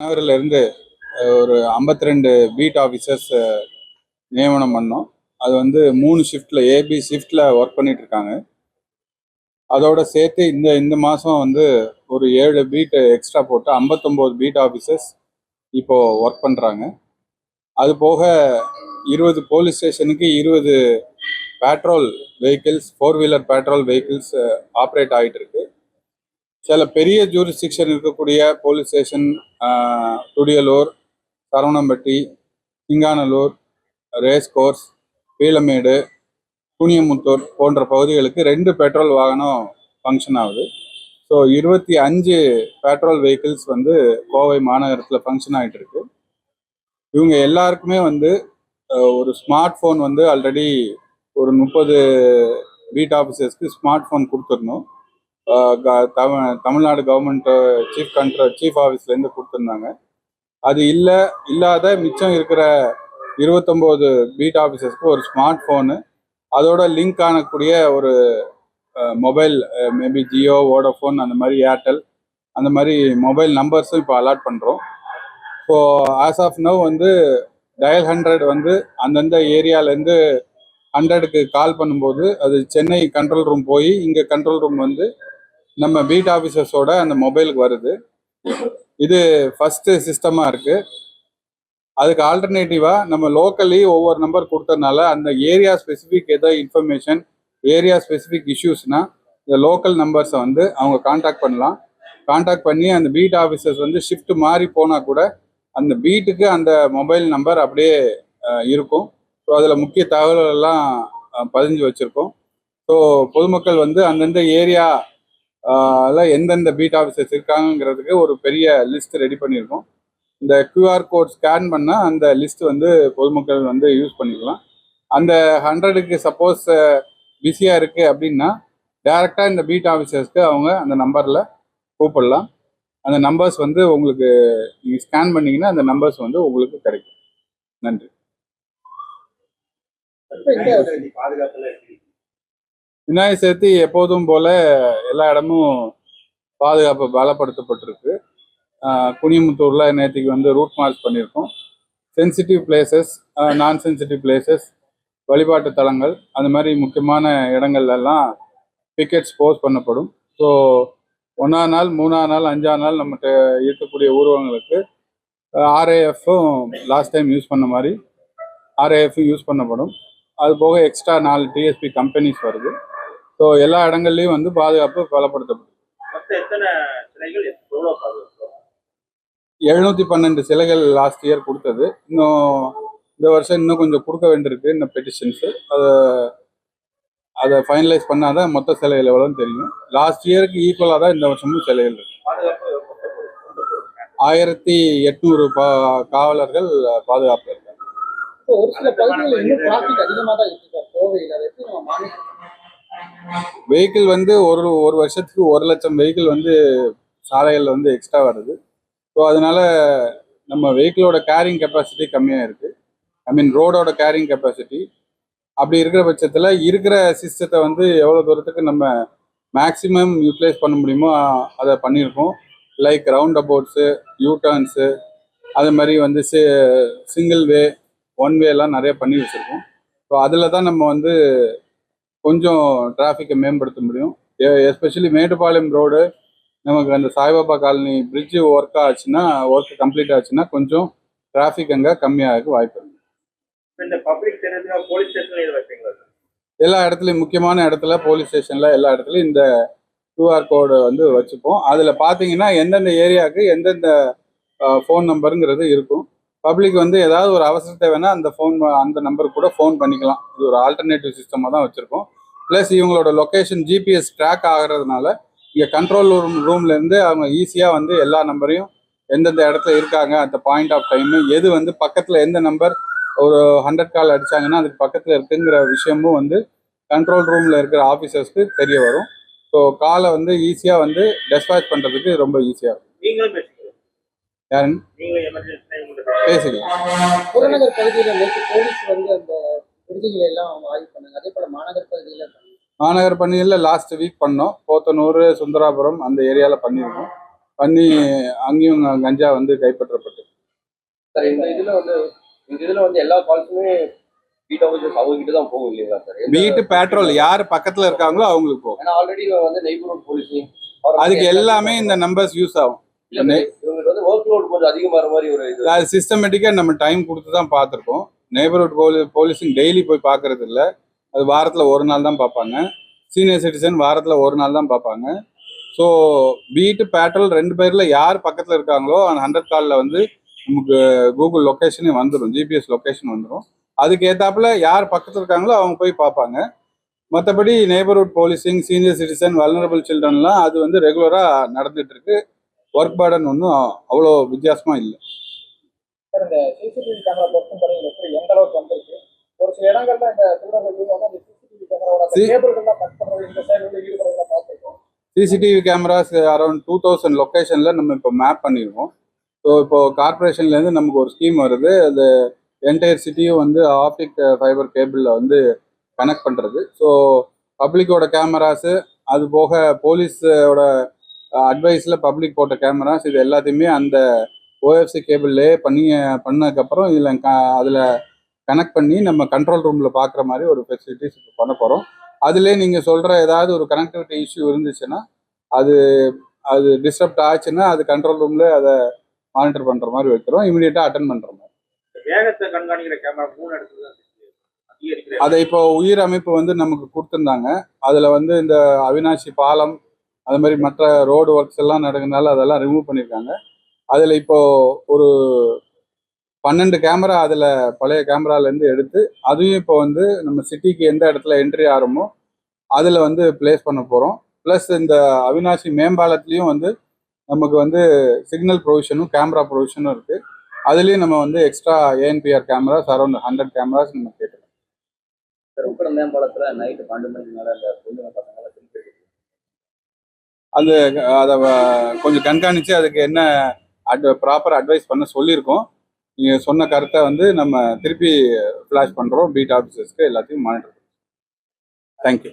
நகரில் இருந்து ஒரு 52 ரெண்டு பீட் ஆஃபீஸர்ஸ் நியமனம் பண்ணோம். அது வந்து மூணு ஷிஃப்டில் ஏபி ஷிஃப்டில் ஒர்க் பண்ணிட்டு இருக்காங்க அதோட சேர்த்து இந்த இந்த மாதம் வந்து ஒரு ஏழு பீட்டு எக்ஸ்ட்ரா போட்டு 59 பீட் ஆஃபீஸர்ஸ் இப்போ ஒர்க் பண்ணுறாங்க அது போக இருபது போலீஸ் ஸ்டேஷனுக்கு இருபது patrol vehicles four wheeler patrol vehicles operate ஆகிட்டு இருக்கு சில பெரிய ஜூரிஸ்டிக்ஷன் இருக்கக்கூடிய police station Thudiyalur Saravanampatti Singanallur race course Peelamedu Kuniyamuthur போன்ற பகுதிகளுக்கு ரெண்டு பெட்ரோல் வாகனம் ஃபங்க்ஷன் ஆகுது. ஸோ இருபத்தி அஞ்சு பெட்ரோல் வெஹிக்கிள்ஸ் வந்து கோவை மாநகரத்தில் ஃபங்க்ஷன் ஆகிட்டு இருக்கு. இவங்க எல்லாருக்குமே வந்து ஒரு ஸ்மார்ட் ஃபோன் வந்து ஆல்ரெடி ஒரு முப்பது பீட் ஆஃபீஸர்ஸ்க்கு ஸ்மார்ட் ஃபோன் கொடுத்துருந்தோம் Tamil Nadu government chief control chief ஆஃபீஸ்லேருந்து கொடுத்துருந்தாங்க. அது இல்லை இல்லாத மிச்சம் இருக்கிற இருபத்தொம்போது பீட் ஆஃபீஸர்ஸ்க்கு ஒரு ஸ்மார்ட் ஃபோனு அதோட லிங்க் ஆனக்கூடிய ஒரு மொபைல் மேபி ஜியோ வோடஃபோன் அந்த மாதிரி ஏர்டெல் அந்த மாதிரி மொபைல் நம்பர்ஸும் இப்போ அலாட் பண்ணுறோம் ஸோ ஆஸ் ஆஃப் நவ் வந்து டயல் ஹண்ட்ரட் வந்து அந்தந்த ஏரியாலேருந்து ஹண்ட்ரடுக்கு கால் பண்ணும்போது அது சென்னை கண்ட்ரோல் ரூம் போய் இங்கே கண்ட்ரோல் ரூம் வந்து நம்ம பீட் ஆஃபீஸர்ஸோட அந்த மொபைலுக்கு வருது. இது ஃபஸ்ட்டு சிஸ்டமாக இருக்கு. அதுக்கு ஆல்டர்னேட்டிவாக நம்ம லோக்கலி ஒவ்வொரு நம்பர் கொடுத்ததுனால அந்த ஏரியா ஸ்பெசிஃபிக் ஏதோ இன்ஃபர்மேஷன் ஏரியா ஸ்பெசிஃபிக் இஷ்யூஸ்னா இந்த லோக்கல் நம்பர்ஸை வந்து அவங்க காண்டாக்ட் பண்ணலாம். காண்டாக்ட் பண்ணி அந்த பீட் ஆஃபீஸர்ஸ் வந்து ஷிஃப்ட் மாறி போனால் கூட அந்த பீட்டுக்கு அந்த மொபைல் நம்பர் அப்படியே இருக்கும். ஸோ அதில் முக்கிய தகவல்கள் எல்லாம் பதிஞ்சு வச்சுருக்கோம். ஸோ பொதுமக்கள் வந்து அந்தந்த ஏரியா அதில் எந்தெந்த பீட் ஆஃபீஸர்ஸ் இருக்காங்கங்கிறதுக்கு ஒரு பெரிய லிஸ்ட் ரெடி பண்ணியிருக்கோம். இந்த க்யூஆர் கோட் ஸ்கேன் பண்ணால் அந்த லிஸ்ட் வந்து பொதுமக்கள் வந்து யூஸ் பண்ணிக்கலாம். அந்த ஹண்ட்ரடுக்கு சப்போஸ் பிஸியாக இருக்குது அப்படின்னா டேரெக்டாக இந்த பீட் ஆஃபீஸர்ஸ்க்கு அவங்க அந்த நம்பரில் கூப்பிடலாம். அந்த நம்பர்ஸ் வந்து உங்களுக்கு நீங்கள் ஸ்கேன் பண்ணிங்கன்னா அந்த நம்பர்ஸ் வந்து உங்களுக்கு கிடைக்கும். நன்றி. விநாயகர் சதுர்த்தி எப்போதும் போல எல்லா இடமும் பாதுகாப்பு பலப்படுத்தப்பட்டிருக்கு. குனிமுத்தூரில் நேற்றுக்கு வந்து ரூட் மார்ச் பண்ணியிருக்கோம். Sensitive places non sensitive places வழிபாட்டு தலங்கள் அந்த மாதிரி முக்கியமான இடங்கள்லாம் பிக்கெட்ஸ் போஸ்ட் பண்ணப்படும். ஸோ ஒன்றாம் நாள் மூணாம் நாள் அஞ்சாம் நாள் நம்மகிட்ட இருக்கக்கூடிய ஊர்வலங்களுக்கு ஆர்ஏஎஃப்பும் லாஸ்ட் டைம் யூஸ் பண்ண மாதிரி ஆர்ஏஎஃப்பும் யூஸ் பண்ணப்படும். அது போக எக்ஸ்ட்ரா நாலு டிஎஸ்பி கம்பெனிஸ் வருது. ஸோ எல்லா இடங்கள்லையும் வந்து பாதுகாப்பு பலப்படுத்தப்படும். எழுநூத்தி பன்னெண்டு சிலைகள் லாஸ்ட் இயர் கொடுத்தது. இன்னும் இந்த வருஷம் இன்னும் கொஞ்சம் கொடுக்க வேண்டியிருக்கு இந்த பெட்டிஷன்ஸு அதை அதை ஃபைனலைஸ் பண்ணாதான் மொத்த சிலைகள் எவ்வளோன்னு தெரியும். லாஸ்ட் இயருக்கு ஈக்குவலாக தான் இந்த வருஷமும் சிலைகள் இருக்கு. ஆயிரத்தி எட்நூறு பா காவலர்கள் பாதுகாப்பு இருக்காங்க இப்போ ஒரு சில பகுதிகளில் இன்னும் டிராபிக் அதிகமாக தான் இருக்கு சார். கோவையில் அதை எப்படி நம்ம மானிட்டர் வெஹிக்கிள் வந்து ஒரு ஒரு வருஷத்துக்கு ஒரு லட்சம் வெஹிக்கிள் வந்து சாலைகளில் வந்து எக்ஸ்ட்ரா வருது. ஸோ அதனால நம்ம வெஹிக்கிளோட கேரிங் கெப்பாசிட்டி கம்மியாக இருக்குது ஐ மீன் ரோடோட கேரிங் கெப்பாசிட்டி அப்படி இருக்கிற பட்சத்தில் இருக்கிற சிஸ்டத்தை வந்து எவ்வளோ தூரத்துக்கு நம்ம மேக்ஸிமம் யூட்டிலைஸ் பண்ண முடியுமோ அதை பண்ணியிருக்கோம். லைக் ரவுண்ட் அபவுட்ஸு யூடர்ன்ஸு அது மாதிரி வந்து சி சிங்கிள் வே ஒன் வேலாம் நிறைய பண்ணி வச்சுருக்கோம். ஸோ அதில் தான் நம்ம வந்து கொஞ்சம் டிராஃபிக்கை மேம்படுத்த முடியும். எஸ்பெஷலி மேட்டுப்பாளையம் ரோடு நமக்கு அந்த சாய்பாபா காலனி பிரிட்ஜு ஒர்க் ஆச்சுன்னா ஒர்க் கம்ப்ளீட் ஆச்சுன்னா கொஞ்சம் டிராஃபிக் அங்கே கம்மியாக வாய்ப்பு இருக்கு? எல்லா இடத்துலையும் முக்கியமான இடத்துல போலீஸ் ஸ்டேஷனில் எல்லா இடத்துலையும் இந்த கியூஆர் கோடு வந்து வச்சுப்போம். அதில் பார்த்தீங்கன்னா எந்தெந்த ஏரியாவுக்கு எந்தெந்த ஃபோன் நம்பருங்கிறது இருக்கும். பப்ளிக் வந்து ஏதாவது ஒரு அவசர தேவைன்னா அந்த ஃபோன் அந்த நம்பருக்கு கூட ஃபோன் பண்ணிக்கலாம். இது ஒரு ஆல்டர்னேட்டிவ் சிஸ்டமாக தான் வச்சுருக்கோம். ப்ளஸ் இவங்களோட லொக்கேஷன் ஜிபிஎஸ் ட்ராக் ஆகிறதுனால இங்கே கண்ட்ரோல் ரூம் ரூம்லேருந்து அவங்க ஈஸியாக வந்து எல்லா நம்பரையும் எந்தெந்த இடத்துல இருக்காங்க அந்த பாயிண்ட் ஆஃப் டைம் எது வந்து பக்கத்தில் எந்த நம்பர் ஒரு ஹண்ட்ரட் கால் அடிச்சாங்கன்னா அதுக்கு பக்கத்தில் இருக்குங்கிற விஷயமும் வந்து கண்ட்ரோல் ரூமில் இருக்கிற ஆஃபீஸர்ஸ்க்கு தெரிய வரும். ஸோ காலை வந்து ஈஸியாக வந்து டெஸ்பாச் பண்ணுறதுக்கு ரொம்ப ஈஸியாக இருக்கும். பேசிக்கலாம் புறநகர் பகுதியில் நேற்று போலீஸ் வந்து அந்த விடுதிகளை எல்லாம் அவங்க ஆய்வு பண்ணாங்க. அதே போல மாநகர் பகுதியில் மாநகர் பணியில் லாஸ்ட் வீக் பண்ணோம். போத்தனூர் சுந்தராபுரம் அந்த ஏரியாவில் பண்ணியிருக்கோம் பண்ணி அங்கேயும் கஞ்சா வந்து கைப்பற்றப்பட்டு. சார் இந்த இதுல வந்து இந்த இதுல வந்து எல்லா கால்ஸுமே பீட் ஆஃபீஸர்ஸ் அவங்க கிட்ட தான் போகும் இல்லைங்களா சார்? வீட்டு பேட்ரோல் யார் பக்கத்துல இருக்காங்களோ அவங்களுக்கு போகும். ஏன்னா ஆல்ரெடி வந்து நெய்பர்ஹுட் போலீசிங் அதுக்கு எல்லாமே இந்த நம்பர்ஸ் யூஸ் ஆகும். இவங்களுக்கு வந்து ஒர்க் லோட் கொஞ்சம் அதிகமாகிற மாதிரி ஒரு இது அது சிஸ்டமேட்டிக்காக நம்ம டைம் கொடுத்து தான் பார்த்துருக்கோம். நெய்பர்ஹுட் போலி போலீஸிங் டெய்லி போய் பார்க்கறது இல்ல அது வாரத்தில் ஒரு நாள் தான் பார்ப்பாங்க. சீனியர் சிட்டிசன் வாரத்தில் ஒரு நாள் தான் பார்ப்பாங்க. ஸோ பீட்டு பேட்ரோல் ரெண்டு பேரில் யார் பக்கத்தில் இருக்காங்களோ அந்த ஹண்ட்ரட் காலில் வந்து நமக்கு கூகுள் லொக்கேஷனே வந்துடும் ஜிபிஎஸ் லொக்கேஷன் வந்துடும் அதுக்கு ஏத்தாப்புல யார் பக்கத்தில் இருக்காங்களோ அவங்க போய் பார்ப்பாங்க. மற்றபடி neighbourhood policing senior citizen vulnerable சில்ட்ரன்லாம் அது வந்து ரெகுலராக நடந்துட்டு இருக்கு. ஒர்க் பேர்டன் ஒன்றும் அவ்வளோ வித்தியாசமா இல்லை. சார் இந்த சிசிடிவி கேமரா பொருத்தும் பணிகள் எப்படி எந்த அளவுக்கு வந்திருக்கு? ஒரு சில இடங்கள்ல இந்த திருடர்கள் வந்து அந்த சிசிடிவி கேமராவோட கேபிள்கள்லாம் கட் பண்றது இந்த செயல்களில் ஈடுபடுறதெல்லாம் பார்த்துருக்கோம். CCTV cameras around two thousand லொக்கேஷனில் நம்ம இப்போ மேப் பண்ணியிருக்கோம் ஸோ இப்போ கார்பரேஷன்லேருந்து நமக்கு ஒரு ஸ்கீம் வருது. அது என்டையர் சிட்டியும் வந்து ஆப்டிக் ஃபைபர் கேபிளில் வந்து கனெக்ட் பண்ணுறது ஸோ பப்ளிக்கோட கேமராஸு அது போக போலீஸோட அட்வைஸில் பப்ளிக் போட்ட கேமராஸ் இது எல்லாத்தையுமே அந்த ஓஎஃப்சி கேபிள்லே பண்ணி பண்ணதுக்கப்புறம் இதில் க அதில் கனெக்ட் பண்ணி நம்ம கண்ட்ரோல் ரூமில் பார்க்குற மாதிரி ஒரு ஃபெசிலிட்டிஸ் இப்போ பண்ண போகிறோம் அதுலேயே நீங்கள் சொல்கிற ஏதாவது ஒரு கனெக்டிவிட்டி இஷ்யூ இருந்துச்சுன்னா அது அது டிஸ்டர்ப்ட் ஆச்சுன்னா அது கண்ட்ரோல் ரூமில் அதை மானிட்டர் பண்ணுற மாதிரி வைக்கிறோம். இமீடியட்டாக அட்டன் பண்ணுற மாதிரி. வேகத்தை கண்காணிக்கிற கேமரா மூணு இடத்துல தான் அதை இப்போ உயிர் அமைப்பு வந்து நமக்கு கொடுத்துருந்தாங்க. அதில் வந்து இந்த அவினாசி பாலம் அது மாதிரி மற்ற ரோடு ஒர்க்ஸ் எல்லாம் நடக்கிறதுனால அதெல்லாம் ரிமூவ் பண்ணியிருக்காங்க. அதில் இப்போ ஒரு பன்னெண்டு கேமரா அதில் பழைய கேமராலேருந்து எடுத்து அதையும் இப்போ வந்து நம்ம சிட்டிக்கு எந்த இடத்துல என்ட்ரி ஆகிறோமோ அதில் வந்து ப்ளேஸ் பண்ண போகிறோம் ப்ளஸ் இந்த அவினாசி மேம்பாலத்துலேயும் வந்து நமக்கு வந்து சிக்னல் ப்ரொவிஷனும் கேமரா ப்ரொவிஷனும் இருக்குது அதுலேயும் நம்ம வந்து extra ANPR cameras around hundred cameras நம்ம கேட்டு திருப்பரம் மேம்பாலத்துல நைட்டு பன்னெண்டு மணிக்கு மேல அந்த திருப்பி அது அதை கொஞ்சம் கண்காணித்து அதுக்கு என்ன அட் ப்ராப்பர் அட்வைஸ் பண்ண சொல்லியிருக்கோம். நீங்கள் சொன்ன கருத்தை வந்து நம்ம திருப்பி ஃப்ளாஷ் பண்ணுறோம் பீட் ஆஃபீஸர்ஸ்க்கு எல்லாத்தையும் மானிட்டர் தேங்க்யூ